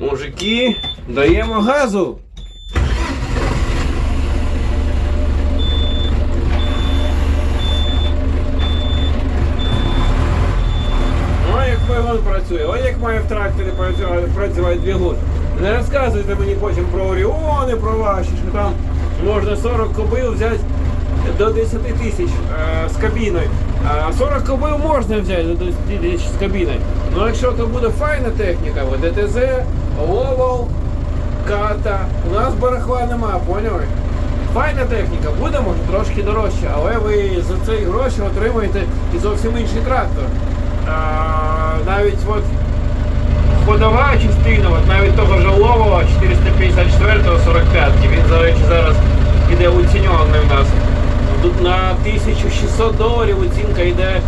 Мужики, даємо газу. Ой, як двигун працює, ой, як має в тракторі працювати, працювати двигун. Не розказуйте мені потім про Оріони, про ваші, що там можна 40 кобил взяти до 10 тисяч е, з кабіною. А 40 кобил можна взяти до 10 тисяч з кабіною. Ну якщо то буде файна техніка, ДТЗ, Ловол, Ката, у нас барахла нема, поняли? Файна техніка, буде може трошки дорожче, але ви за ці гроші отримаєте і зовсім інший трактор. А, навіть от ходова частина, от навіть того ж Ловова 454-го 45 він, до речі, зараз іде оціньований у нас. Тут на 1600 доларів оцінка йде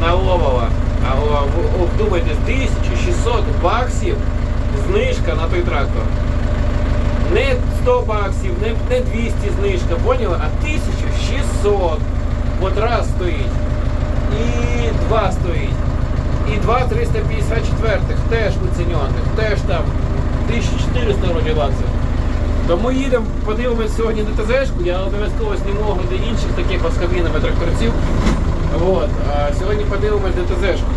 на Ловова. А вдумайтесь, 1600 баксів знижка на той трактор. Не 100 баксів, не, не 200 знижка, поняли? А 1600. От раз стоїть. І два стоїть. І два 354 теж оцінених, теж там 1400 вроді баксів. Тому їдемо, подивимось сьогодні на ТЗшку, я обов'язково зніму огляди інших таких от з кабінами тракторців. От. А сьогодні подивимось ТЗшку,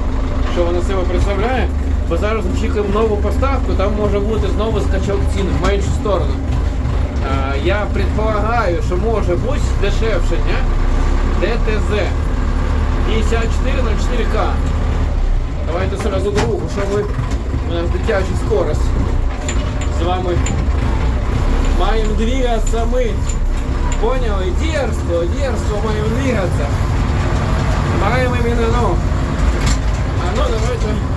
що вона себе представляє. Бо зараз очікуємо нову поставку, там може бути знову скачок цін в меншу сторону. Я предполагаю, що може бути дешевше, не? ДТЗ 5404К. Давайте сразу другу, що ми у нас дитяча скорость. З вами маємо двигатися ми. Поняли? Дерзко, дерзко маємо двигатися. Маємо іменно, ну. А ну давайте.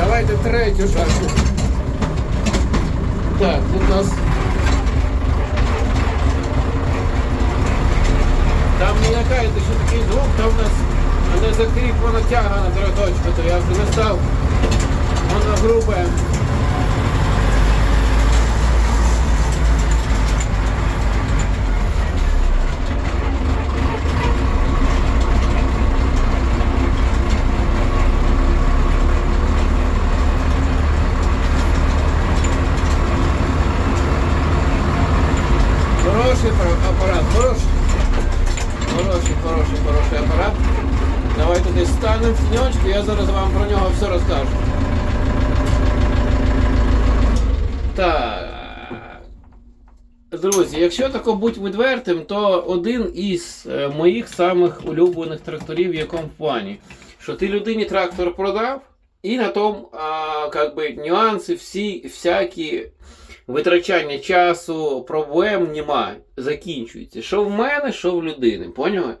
Давайте третю шашку. Так, тут нас. Там не лякайте, що такий звук, там у нас не закріплена тяга на дроточку, то я вже не став. Вона грубе. Хороший апа- апарат, хороший. Хороший, хороший, хороший апарат. Давайте десь станемо в тіньочку, я зараз вам про нього все розкажу. Так. Друзі, якщо тако бути відвертим, то один із е, моїх самих улюблених тракторів в якому плані, що ти людині трактор продав, і на тому а, как би, нюанси, всі, всякі витрачання часу, проблем немає. Закінчується. Що в мене, що в людини. Поняли?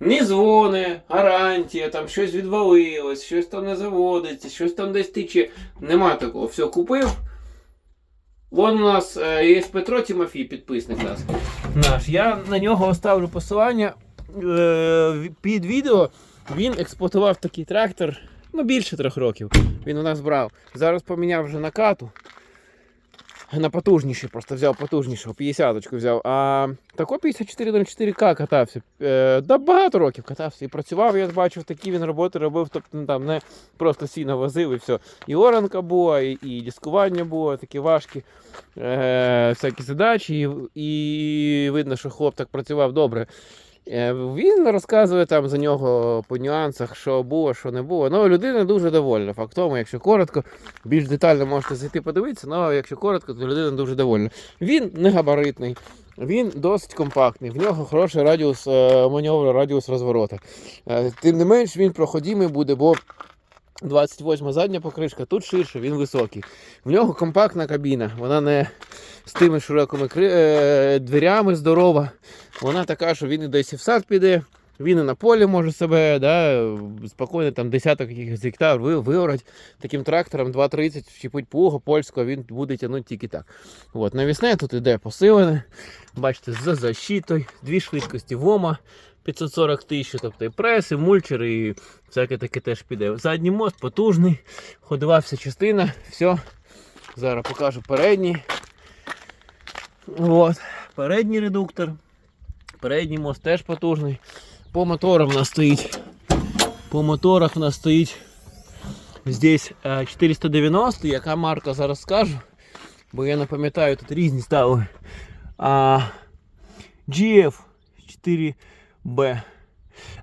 Ні дзвони, гарантія, там щось відвалилось, щось там не заводиться, щось там десь тиче. Нема такого. Все купив. Вон у нас е, є Петро Тимофій, підписник нас. Наш. Я на нього оставлю посилання е, під відео. Він експлуатував такий трактор ну, більше трьох років. Він у нас брав. Зараз поміняв вже на кату. На потужніший, просто взяв потужнішого, 50-ку взяв. А тако 5404К катався. Е, да багато років катався. І працював, я бачив, такі він роботи робив, тобто ну, там не просто сіно возив і все. І оранка була, і, і дискування було, такі важкі е, всякі задачі, і, і видно, що хлоп так працював добре. Е, Він розказує там за нього по нюансах, що було, що не було. Ну, людина дуже довольна. Фактом, якщо коротко, більш детально можете зайти подивитися, але якщо коротко, то людина дуже довольна. Він не габаритний, він досить компактний, в нього хороший радіус маневру, радіус розворота. Е, Тим не менш, він проходимий буде, бо 28 задня покришка, тут ширше, він високий. В нього компактна кабіна, вона не з тими широкими е, дверями здорова. Вона така, що він і десь і в сад піде, він і на полі може себе да, спокійно там десяток якихось гектар ви, виорать таким трактором 2.30 вчепить плуга польського, він буде тягнути тільки так. От, навісне тут іде посилене. Бачите, за защитою, дві швидкості ВОМа 540 тисяч, тобто і прес, і мульчер, і всяке таке теж піде. Задній мост потужний, ходова вся частина, все. Зараз покажу передній. От. Передній редуктор. Передній мост теж потужний. По моторам в нас стоїть. По моторах в нас стоїть Здесь е, 490, яка марка зараз скажу, бо я не пам'ятаю, тут різні ставили. А, GF 4B.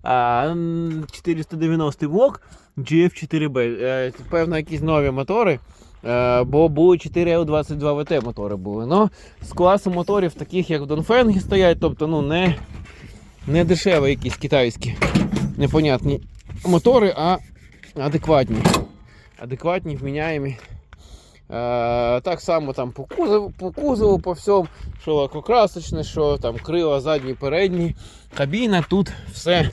А, 490 блок, GF 4B. Е, Певно, якісь нові мотори. Е, Бо були 4L22 ВТ мотори були. Ну, з класу моторів, таких як в Донфенгі стоять, тобто ну, не, не дешеві якісь китайські непонятні мотори, а адекватні. Адекватні, вміняємі. Е, так само там по кузову, по кузову, по всьому, що лакокрасочне, що там крила, задні, передні. Кабіна, тут все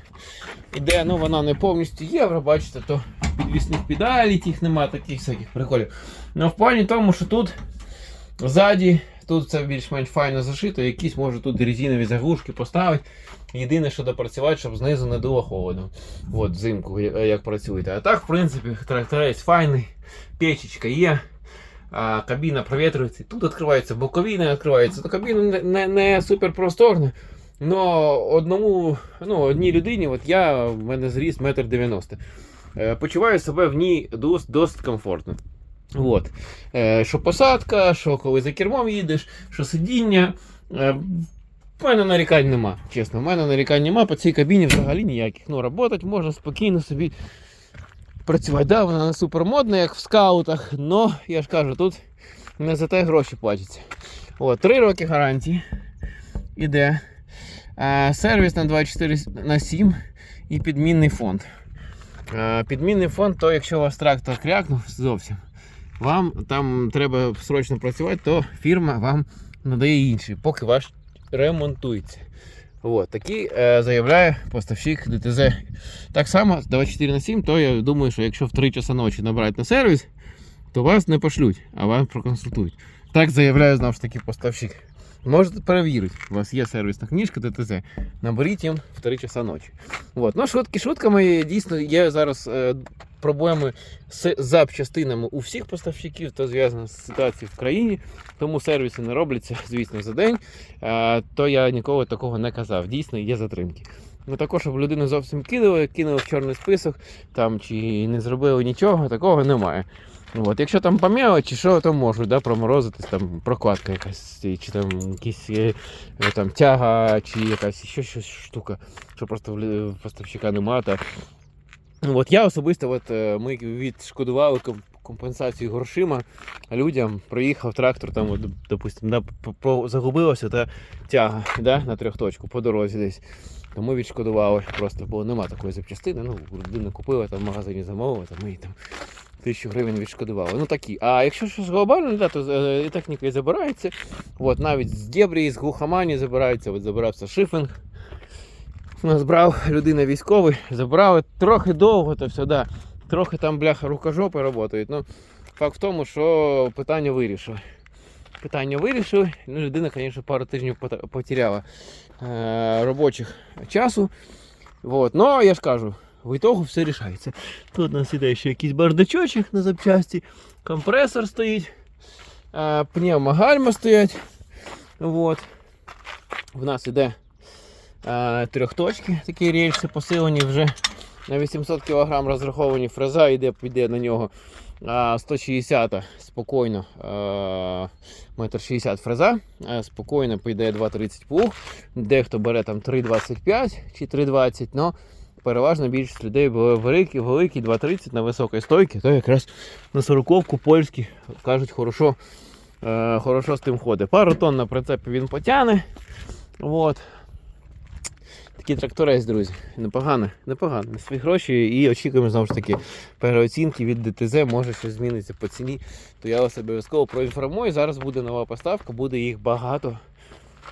іде, ну вона не повністю євро, бачите, то підвісних педалей, тих нема таких всяких приколів. Ну в плані тому, що тут ззаді, тут це більш-менш файно зашито, якісь може тут резинові заглушки поставити. Єдине, що допрацювати, щоб знизу не дуло холодно. От взимку, як працюєте. А так, в принципі, тракторець файний, печечка є. А, кабіна провітрюється. Тут відкривається бокові, не відкривається. То кабіна не, не, супер просторна. Но одному, ну, одній людині, от я, в мене зріс метр дев'яносто. Е, Почуваю себе в ній досить, досить комфортно. От. Е, що посадка, що коли за кермом їдеш, що сидіння. Е, в мене нарікань нема, чесно. В мене нарікань нема по цій кабіні взагалі ніяких. Ну, працювати можна спокійно собі працювати. Да, вона не супер модна, як в скаутах, але я ж кажу, тут не за те гроші платяться. От, 3 роки гарантії. Іде. А, сервіс на 24 на 7 і підмінний фонд. А, підмінний фонд, то якщо у вас трактор крякнув зовсім, вам там треба срочно працювати, то фірма вам надає інший, поки ваш ремонтується. От, такий е, заявляє поставщик ДТЗ. Так само 24 на 7, то я думаю, що якщо в 3 часа ночі набрати на сервіс, то вас не пошлють, а вас проконсультують. Так заявляє знову ж таки поставщик. Можете перевірити, у вас є сервісна книжка ДТЗ, наберіть їм в 3 часа ночі. От. Ну, шутки шутками, дійсно є зараз е, проблеми з запчастинами у всіх поставщиків, то зв'язано з ситуацією в країні, тому сервіси не робляться, звісно, за день. Е, то я ніколи такого не казав. Дійсно, є затримки. Ну також, щоб людину зовсім кинули, кинули в чорний список там, чи не зробили нічого, такого немає. От, якщо там пом'яли, чи що, то можуть да, проморозитись, там прокладка якась, чи там якісь е, е, там, тяга, чи якась ще щось штука, що просто в поставщика немає. Та... От я особисто, от, е, ми відшкодували компенсацію грошима людям, проїхав трактор, там, от, допустим, да, по- по- загубилася та тяга да, на трьохточку по дорозі десь. То ми відшкодували, просто бо нема такої запчастини. Ну, людина купила там в магазині замовила, там їй там тисячу гривень відшкодували. Ну такі. А якщо щось глобальне, да, то е, і техніка і забирається. От, навіть з дебрі, з глухомані забираються, от забирався шифінг. У нас брав людина військовий, забрали трохи довго, то все, да. Трохи там бляха рукожопи працюють. Ну, факт в тому, що питання вирішили. Питання вирішили. Ну, людина, звісно, пару тижнів потеряла е, робочих часу. Вот. Но я ж кажу, в ітогу все рішається. Тут у нас іде ще якийсь бардачочок на запчасті, компресор стоїть, пневмогальма стоять. Вот. В нас іде трьохточки, такі рельси посилені вже на 800 кг розраховані фреза, йде, піде на нього а, 160 спокійно, е, метр 60 фреза, спокійно піде 2,30 плуг. Дехто бере там 3,25 чи 3,20, но переважно більшість людей були великі, великі 2,30 на високій стойці, то якраз на 40-ку польські кажуть, хорошо, е, хорошо з тим ходить. Пару тонн на прицепі він потягне. Вот. Такий тракторець, друзі. Непогано, непогано. На свої гроші і очікуємо знову ж таки переоцінки від ДТЗ, може щось зміниться по ціні. То я вас обов'язково проінформую. Зараз буде нова поставка, буде їх багато.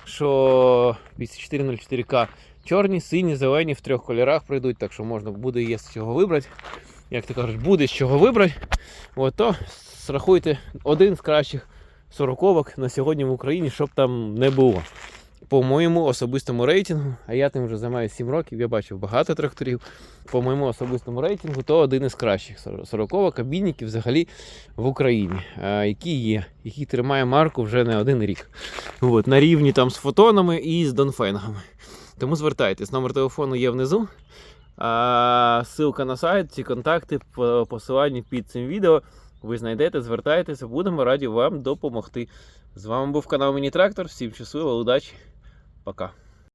Що 5404К чорні, сині, зелені в трьох кольорах прийдуть, так що можна буде є з чого вибрати. Як ти кажеш, буде з чого вибрати. От то срахуйте один з кращих сороковок на сьогодні в Україні, щоб там не було по моєму особистому рейтингу, а я тим вже займаюся 7 років, я бачив багато тракторів. По моєму особистому рейтингу, то один із кращих 40 кабінників взагалі в Україні, які є, який тримає марку вже не один рік. От, на рівні там з фотонами і з донфенгами. Тому звертайтесь, номер телефону є внизу. А, ссылка на сайт, ці контакти по посиланню під цим відео. Ви знайдете, звертайтеся, будемо раді вам допомогти. З вами був канал Міні Трактор. Всім щасливо, удачі, пока.